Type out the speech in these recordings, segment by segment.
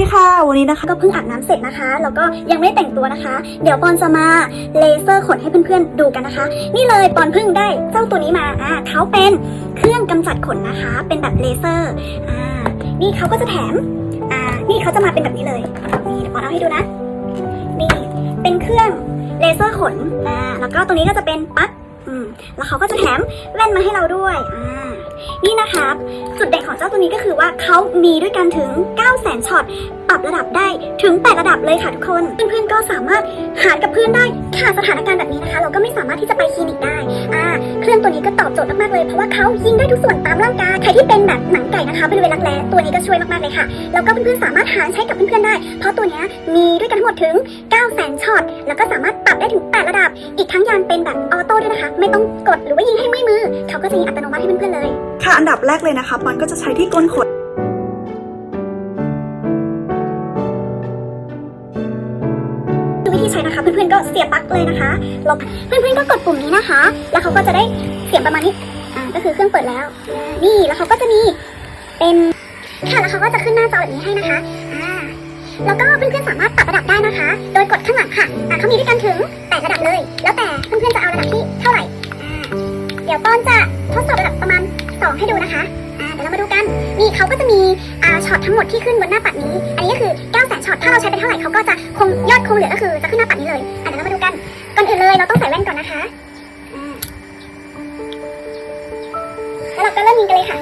ดีค่ะ วันนี้นะคะก็เพิ่งอาบน้ำเสร็จนะคะ แล้วก็ยังไม่ได้แต่งตัวนะคะ เดี๋ยวปอนจะมาเลเซอร์ขนให้เพื่อนๆดูกันนะคะ นี่เลยปอนเพิ่งได้เจ้าตัวนี้มาอ่าเขาเป็นเครื่องกำจัดขนนะคะ เป็นแบบเลเซอร์อ่านี่เขาก็จะแถมอ่านี่เขาจะมาเป็นแบบนี้เลยนี่ปอนเอาให้ดูนะ นี่เป็นเครื่องเลเซอร์ขนอ่าแล้วก็ตรงนี้ก็จะเป็นปั๊กอืมแล้วเขาก็จะแถมแว่นมาให้เราด้วยอ่า นี่นะคะ จุดเด่นของเจ้าตัวนี้ก็คือว่าเขามีด้วยกันถึง 9 0 0 0 0 0ช็อต ปรับระดับได้ถึง 8 ระดับเลยค่ะทุกคน เพื่อนๆก็สามารถหารกับเพื่อนได้ค่ะสถานการณ์แบบนี้นะคะ เราก็ไม่สามารถที่จะไปคลินิกได้ งตัวนี้ก็ตอบโจทย์มากๆเลย เพราะว่าเขายิงได้ทุกส่วนตามร่างกาย ใครที่เป็นแบบหนังไก่นะคะบริเวณรักแร้ตัวนี้ก็ช่วยมากๆเลยค่ะ แล้วก็เพื่อนๆสามารถหารใช้กับเพื่อนๆได้ เพราะตัวนี้มีด้วยกันทั้งหมดถึง 9 0 0 0 0ช็อต แล้วก็สามารถปรับได้ถึง 8 ระดับ อีกทั้งยานเป็นแบบออโต้ด้วยนะคะ ไม่ต้องกดหรือว่ายิงให้เมื่อยมือ เขาก็จะยิงอัตโนมัติให้เพื่อนๆเลย ค่ะ อันดับแรกเลยนะคะ มันก็จะใช้ที่ก้นขด วิธีใช้นะคะ เพื่อนๆก็เสียบปลั๊กเลยนะคะแล้วเพื่อนๆก็กดปุ่มนี้นะคะ แล้วเขาก็จะได้เสียงประมาณนี้อ่าก็คือเครื่องเปิดแล้ว นี่แล้วเขาก็จะมีเป็นค่ะแล้วเขาก็จะขึ้นหน้าจอแบบนี้ให้นะคะอ่าแล้วก็เพื่อนๆสามารถปรับระดับได้นะคะ โดยกดข้างหลังค่ะอ่าเขามีด้วยกันถึงแปดระดับเลย แล้วแต่เพื่อนๆจะเอาระดับที่เท่าไหร่อ่าเดี๋ยวต้นจะทดสอบระดับประมาณสองให้ดูนะคะอ่าเดี๋ยวเรามาดูกันนี่เขาก็จะมีอ่าช็อตทั้งหมดที่ขึ้นบนหน้าปัดนี้ อันนี้ก็คือ ช็อตถ้าเราใช้ไปเท่าไหร่เขาก็จะคงยอดคงเหลือก็คือจะขึ้นหน้าปัดนี้เลยอะเดี๋ยวเรามาดูกันก่อนอื่นเลยเราต้องใส่แว่นก่อนนะคะแล้วเราก็เริ่มยิงกันเลยค่ะ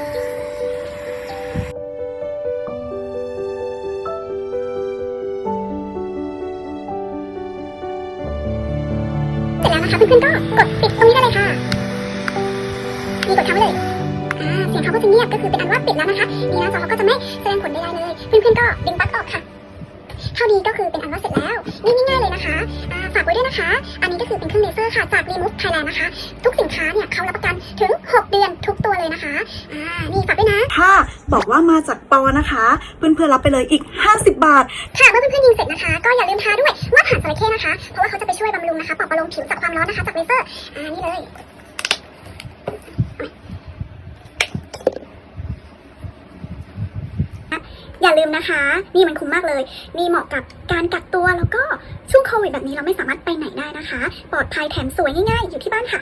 เสร็จแล้วนะคะเพื่อนๆก็กดปิดตรงนี้ได้เลยค่ะนี่กดค้าไว้เลยเสียงเขาก็จะเงียบก็คือเป็นอันว่าปิดแล้วนะคะนี่น้าจอเขาก็จะไม่แสดงผลใดๆเลย เพื่อนๆก็ดึงปลั๊กออกค่ะ เท่านี้ก็คือเป็นอันว่าเสร็จแล้วนี่ง่ายๆเลยนะคะอ่าฝากไว้ด้วยนะคะ อันนี้ก็คือเป็นเครื่องเลเซอร์ค่ะจาก Remove Thailand นะคะ ทุกสินค้าเนี่ยเขารับประกันถึง 6 เดือนทุกตัวเลยนะคะอ่านี่ฝากด้วยนะถ้าบอกว่ามาจากปอนะคะ เพื่อนๆรับไปเลยอีก 50 บาท ค่ะเมื่อเพื่อนๆยิงเสร็จนะคะ ก็อย่าลืมทาด้วยว่าผ่านจระเข้นะคะ เพราะว่าเขาจะไปช่วยบำรุงนะคะปลอบประโลมผิวจากความร้อนนะคะจากเลเซอร์อ่านี่เลย อย่าลืมนะคะ นี่มันคุ้มมากเลย นี่เหมาะกับการกักตัวแล้วก็ช่วงโควิดแบบนี้เราไม่สามารถไปไหนได้นะคะ ปลอดภัยแถมสวยง่ายๆ อยู่ที่บ้านค่ะ